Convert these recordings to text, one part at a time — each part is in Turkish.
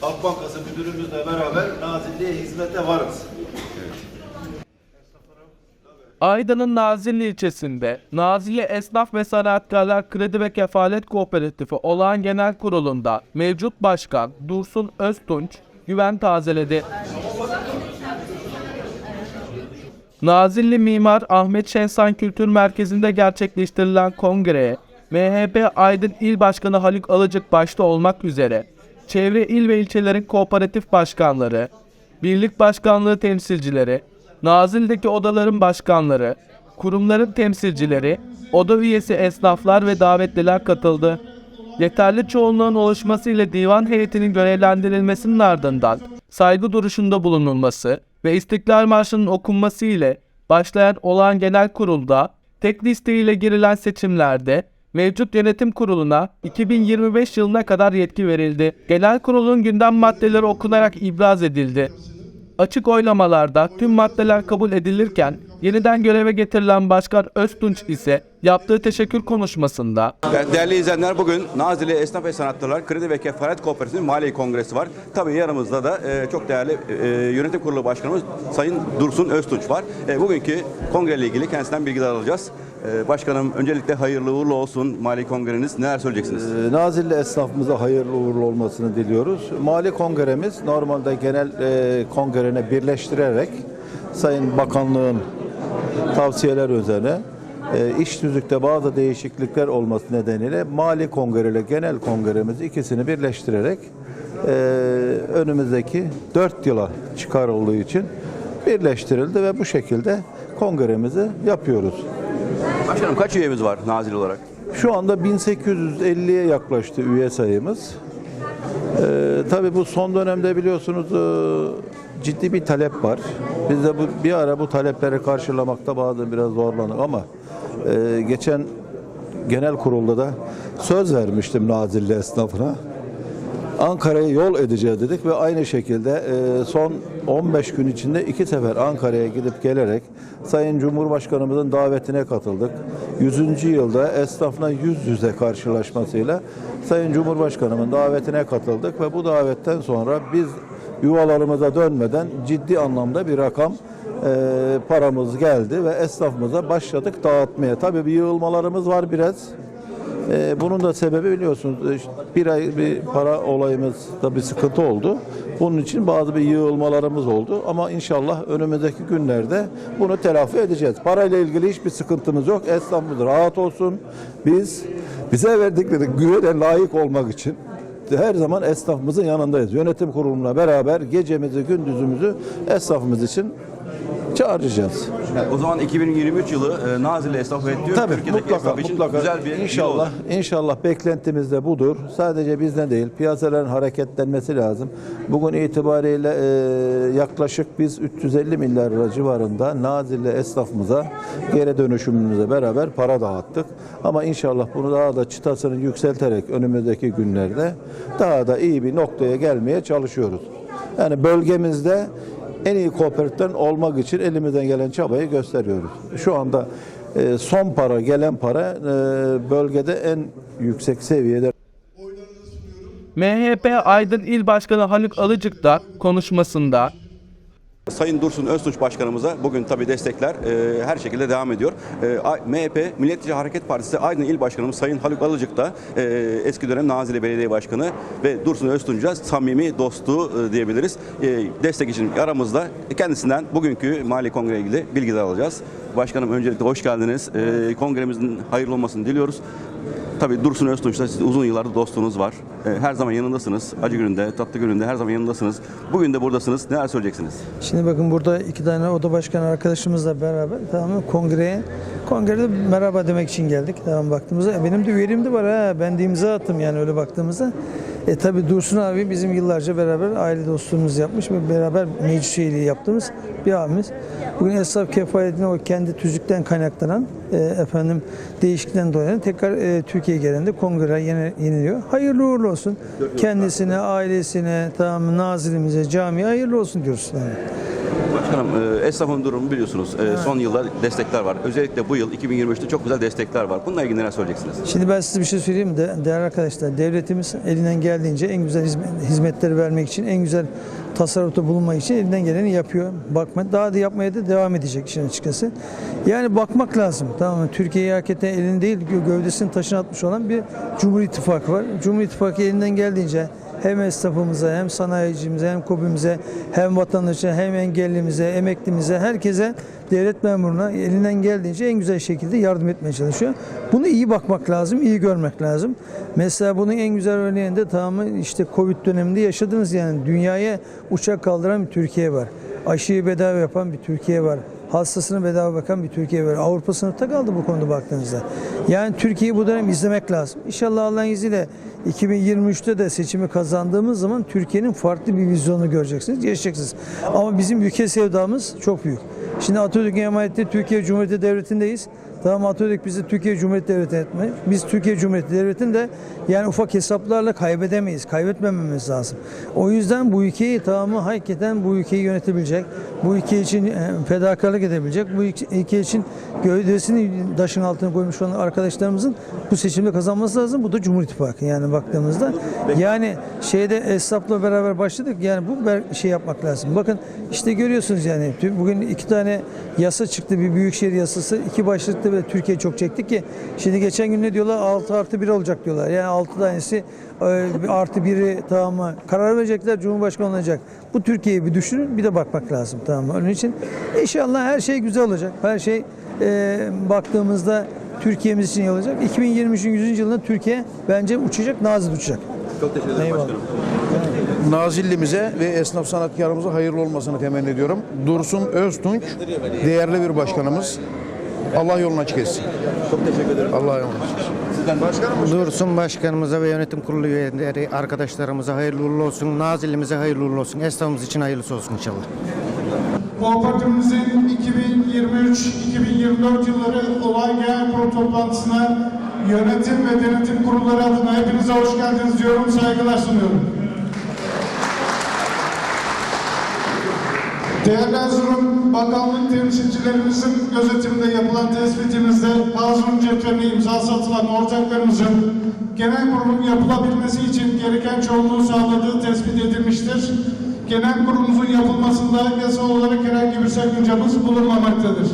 Halk Bankası Müdürümüzle beraber Nazilli'ye hizmete varız. Aydın'ın Nazilli ilçesinde Nazilli Esnaf ve Sanatkarlar Kredi ve Kefalet Kooperatifi Olağan Genel Kurulu'nda mevcut başkan Dursun Öztunç güven tazeledi. Nazilli Mimar Ahmet Şensan Kültür Merkezi'nde gerçekleştirilen kongreye MHP Aydın İl Başkanı Haluk Alıcık başta olmak üzere çevre il ve ilçelerin kooperatif başkanları, birlik başkanlığı temsilcileri, Nazilli'deki odaların başkanları, kurumların temsilcileri, oda üyesi esnaflar ve davetliler katıldı. Yeterli çoğunluğun oluşmasıyla divan heyetinin görevlendirilmesinin ardından saygı duruşunda bulunulması ve İstiklal Marşı'nın okunması ile başlayan olağan genel kurulda tek listeyle girilen seçimlerde mevcut yönetim kuruluna 2025 yılına kadar yetki verildi. Genel kurulun gündem maddeleri okunarak ibraz edildi. Açık oylamalarda tüm maddeler kabul edilirken yeniden göreve getirilen Başkan Öztunç ise yaptığı teşekkür konuşmasında Değerli izleyenler bugün Nazilli Esnaf ve Sanatçılar Kredi ve Kefaret Kooperatifinin Mali Kongresi var. Tabii yanımızda da e, çok değerli e, yönetim kurulu başkanımız Sayın Dursun Öztunç var. E, bugünkü kongreyle ilgili kendisinden bilgiler alacağız. E, başkanım öncelikle hayırlı uğurlu olsun Mali Kongreniz. Neler söyleyeceksiniz? Ee, Nazilli esnafımıza hayırlı uğurlu olmasını diliyoruz. Mali kongremiz normalde genel e, kongrene birleştirerek Sayın Bakanlığın tavsiyeler üzerine e, iş tüzükte bazı değişiklikler olması nedeniyle Mali Kongre ile Genel Kongremiz ikisini birleştirerek e, önümüzdeki 4 yıla çıkarıldığı için birleştirildi ve bu şekilde kongremizi yapıyoruz. Başkanım kaç üyemiz var Nazilli olarak? Şu anda 1850'ye yaklaştı üye sayımız. Ee, tabii bu son dönemde biliyorsunuz e, ciddi bir talep var. Biz de bu, bir ara bu talepleri karşılamakta bazen biraz zorlandık ama e, geçen genel kurulda da söz vermiştim Nazilli esnafına. Ankara'ya yol edeceğiz dedik ve aynı şekilde e, son 15 gün içinde iki sefer Ankara'ya gidip gelerek Sayın Cumhurbaşkanımızın davetine katıldık. 100. yılda esnafla yüz yüze karşılaşmasıyla Sayın Cumhurbaşkanımın davetine katıldık ve bu davetten sonra biz yuvalarımıza dönmeden ciddi anlamda bir rakam e, paramız geldi ve esnafımıza başladık dağıtmaya. Tabii bir yığılmalarımız var biraz. Ee, bunun da sebebi biliyorsunuz işte bir ay bir para olayımızda bir sıkıntı oldu. Bunun için bazı bir yığılmalarımız oldu ama inşallah önümüzdeki günlerde bunu telafi edeceğiz. Parayla ilgili hiçbir sıkıntımız yok. Esnafımız rahat olsun. Biz bize verdikleri güvene layık olmak için her zaman esnafımızın yanındayız. Yönetim kuruluna beraber gecemizi gündüzümüzü esnafımız için çağıracağız. Yani o zaman 2023 yılı e, Nazilli Esnaf ve diyor Tabii Türkiye'deki mutlaka, esnaf için mutlaka. güzel bir yıl inşallah olur. inşallah beklentimiz de budur. Sadece bizden değil, piyasaların hareketlenmesi lazım. Bugün itibariyle e, yaklaşık biz 350 milyar lira civarında Nazilli esnafımıza geri dönüşümümüze beraber para dağıttık. Ama inşallah bunu daha da çıtasını yükselterek önümüzdeki günlerde daha da iyi bir noktaya gelmeye çalışıyoruz. Yani bölgemizde en iyi kooperatiften olmak için elimizden gelen çabayı gösteriyoruz. Şu anda e, son para, gelen para e, bölgede en yüksek seviyede. MHP Aydın İl Başkanı Haluk Alıcık da konuşmasında Sayın Dursun Öztunç Başkanımıza bugün tabii destekler e, her şekilde devam ediyor. E, MHP Milliyetçi Hareket Partisi Aydın İl Başkanımız Sayın Haluk Alıcık da e, eski dönem Nazilli Belediye Başkanı ve Dursun Öztunç'a samimi dostu e, diyebiliriz. E, destek için aramızda kendisinden bugünkü Mali Kongre ile ilgili bilgiler alacağız. Başkanım öncelikle hoş geldiniz. E, kongremizin hayırlı olmasını diliyoruz. Tabii Dursun Öztunç'la siz uzun yıllardır dostluğunuz var. E, her zaman yanındasınız. Acı gününde, tatlı gününde her zaman yanındasınız. Bugün de buradasınız. Neler söyleyeceksiniz? Şimdi bakın burada iki tane oda başkanı arkadaşımızla beraber tamam mı kongreye kongrede merhaba demek için geldik. Tamam baktığımızda e, benim de üyeliğim de var ha. Ben de imza attım yani öyle baktığımızda. E tabi Dursun abi bizim yıllarca beraber aile dostluğumuz yapmış ve beraber meclis üyeliği yaptığımız bir abimiz. Bugün esnaf kefaletine o kendi tüzükten kaynaklanan e, efendim değişiklikten dolayı tekrar e, Türkiye'ye gelende kongre yeni, yeniliyor. Hayırlı uğurlu olsun. Kendisine, ailesine, tamam nazilimize, camiye hayırlı olsun diyoruz. Yani. Başkanım e, esnafın durumu biliyorsunuz. E, Son yıllar destekler var. Özellikle bu yıl 2023'te çok güzel destekler var. Bununla ilgili neler söyleyeceksiniz? Şimdi ben size bir şey söyleyeyim? De, değerli arkadaşlar, devletimiz elinden geldiğince en güzel hizmet- hizmetleri vermek için, en güzel tasarrufta bulunmak için elinden geleni yapıyor. Bakma, daha da yapmaya da devam edecek işin açıkçası. Yani bakmak lazım. Tamam mı? Türkiye'yi hakikaten elin değil, gö- gövdesini taşına atmış olan bir Cumhur İttifakı var. Cumhur İttifakı elinden geldiğince hem esnafımıza, hem sanayicimize, hem KOBİ'mize, hem vatandaşa, hem engellimize, emeklimize, herkese devlet memuruna elinden geldiğince en güzel şekilde yardım etmeye çalışıyor. Bunu iyi bakmak lazım, iyi görmek lazım. Mesela bunun en güzel örneğinde tamamı işte Covid döneminde yaşadınız yani dünyaya uçak kaldıran bir Türkiye var. Aşıyı bedava yapan bir Türkiye var. Hastasını bedava bakan bir Türkiye var. Avrupa sınıfta kaldı bu konuda baktığınızda. Yani Türkiye'yi bu dönem izlemek lazım. İnşallah Allah'ın izniyle 2023'te de seçimi kazandığımız zaman Türkiye'nin farklı bir vizyonunu göreceksiniz, yaşayacaksınız. Ama bizim ülke sevdamız çok büyük. Şimdi Atatürk'ün emaneti Türkiye Cumhuriyeti Devleti'ndeyiz. Tamam Atatürk bizi Türkiye Cumhuriyeti Devleti etme. Biz Türkiye Cumhuriyeti Devleti'ni de yani ufak hesaplarla kaybedemeyiz. Kaybetmememiz lazım. O yüzden bu ülkeyi tamamı hakikaten bu ülkeyi yönetebilecek, bu ülke için e, fedakarlık edebilecek, bu ülke için gövdesini taşın altına koymuş olan arkadaşlarımızın bu seçimde kazanması lazım. Bu da Cumhur İttifakı yani baktığımızda. Yani şeyde esnafla beraber başladık. Yani bu şey yapmak lazım. Bakın işte görüyorsunuz yani bugün iki tane yasa çıktı. Bir büyükşehir yasası. iki başlıkta bile Türkiye çok çekti ki şimdi geçen gün ne diyorlar? 6 artı 1 olacak diyorlar. Yani 6 tanesi e, artı 1'i tamam mı? Karar verecekler. Cumhurbaşkanı olacak. Bu Türkiye'yi bir düşünün. Bir de bakmak lazım tamam mı? Onun için inşallah her şey güzel olacak. Her şey e, baktığımızda Türkiye'miz için iyi olacak. 2023'ün 100. yılında Türkiye bence uçacak, nazil uçacak. Çok teşekkür ederim Eyvallah. başkanım. Nazillimize ve esnaf sanatkarımıza hayırlı olmasını temenni ediyorum. Dursun Öztunç değerli bir başkanımız. Allah yolunu açık etsin. Çok teşekkür ederim. Allah yolunu açık etsin. Dursun Başkanımıza ve yönetim kurulu üyeleri, arkadaşlarımıza hayırlı uğurlu olsun. Nazilimize hayırlı uğurlu olsun. Esnafımız için hayırlısı olsun inşallah. Kooperatifimizin 2023-2024 yılları olay genel kurulu toplantısına yönetim ve denetim kurulları adına hepinize hoş geldiniz diyorum, saygılar sunuyorum. Değerli Erzurum Bakanlık temsilcilerimizin gözetiminde yapılan tespitimizde Erzurum ceplerine imza satılan ortaklarımızın genel kurulun yapılabilmesi için gereken çoğunluğu sağladığı tespit edilmiştir. Genel kurulumuzun yapılmasında yasal olarak herhangi bir sakıncamız bulunmamaktadır.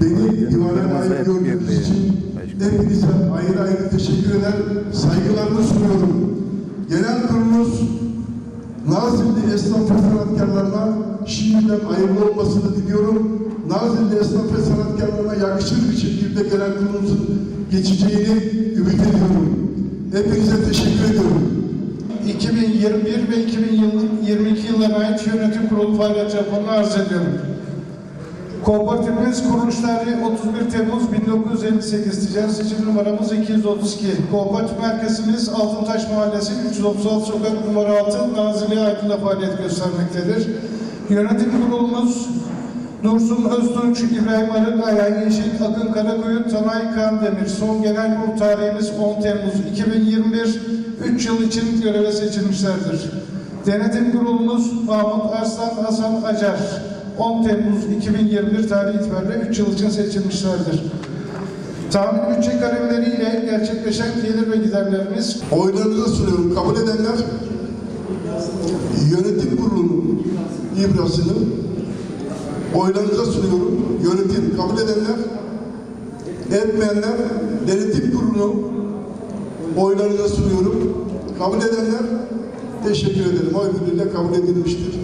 Beni divana layık gördüğünüz için hepinize ayrı ayrı teşekkür eder, saygılarımı sunuyorum. Genel kurulumuz Nazilli esnaf ve sanatkarlarına şimdiden hayırlı olmasını diliyorum. Nazilli esnaf ve sanatkarlarına yakışır bir şekilde genel kurulumuzun geçeceğini ümit ediyorum. Hepinize teşekkür ediyorum. 2021 ve 2022 yıllarına ait yönetim kurulu faaliyet raporunu arz ediyorum. Kooperatifimiz kuruluş tarihi 31 Temmuz 1958, ticari seçim numaramız 232. Kooperatif merkezimiz Altıntaş Mahallesi 336 sokak numara 6 Nazilli Aydın'da faaliyet göstermektedir. Yönetim kurulumuz Dursun Öztunç, İbrahim Arıkaya, Yeşil Akın Karakoyun, Tanay Kandemir. Son genel kurul tarihimiz 10 Temmuz 2021. 3 yıl için göreve seçilmişlerdir. Denetim kurulumuz Mahmut Arslan Hasan Acar. 10 Temmuz 2021 tarihi itibariyle 3 yıl için seçilmişlerdir. Tahmin bütçe kalemleriyle gerçekleşen gelir ve giderlerimiz Oylarınıza sunuyorum. Kabul edenler yönetim kurulunun ibrasını oylarınıza sunuyorum. Yönetim kabul edenler etmeyenler denetim kurulunu oylarınıza sunuyorum. Kabul edenler teşekkür ederim. Oy birliğiyle kabul edilmiştir.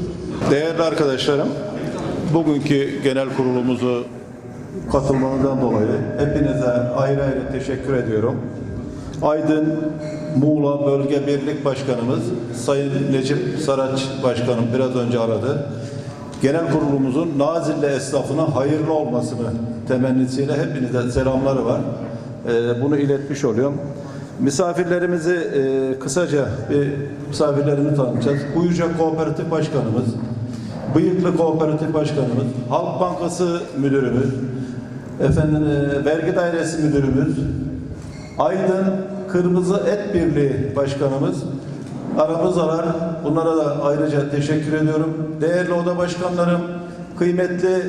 Değerli arkadaşlarım, bugünkü genel kurulumuzu katılmanızdan dolayı hepinize ayrı ayrı teşekkür ediyorum. Aydın Muğla Bölge Birlik Başkanımız Sayın Necip Saraç Başkanım biraz önce aradı. Genel kurulumuzun Nazilli esnafına hayırlı olmasını temennisiyle hepinize selamları var. Ee, bunu iletmiş oluyorum. Misafirlerimizi e, kısaca bir misafirlerimi tanıtacağız. Kuyuca Kooperatif Başkanımız, Bıyıklı Kooperatif Başkanımız, Halk Bankası Müdürümüz, efendim e, Vergi Dairesi Müdürümüz, Aydın Kırmızı Et Birliği Başkanımız, aramızdalar. Bunlara da ayrıca teşekkür ediyorum. Değerli oda başkanlarım, Kıymetli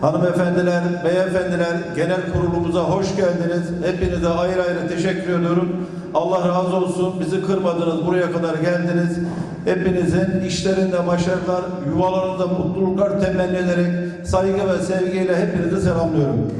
hanımefendiler, beyefendiler, genel kurulumuza hoş geldiniz. Hepinize ayrı ayrı teşekkür ediyorum. Allah razı olsun. Bizi kırmadınız, buraya kadar geldiniz. Hepinizin işlerinde başarılar, yuvalarında mutluluklar temenni ederek saygı ve sevgiyle hepinizi selamlıyorum.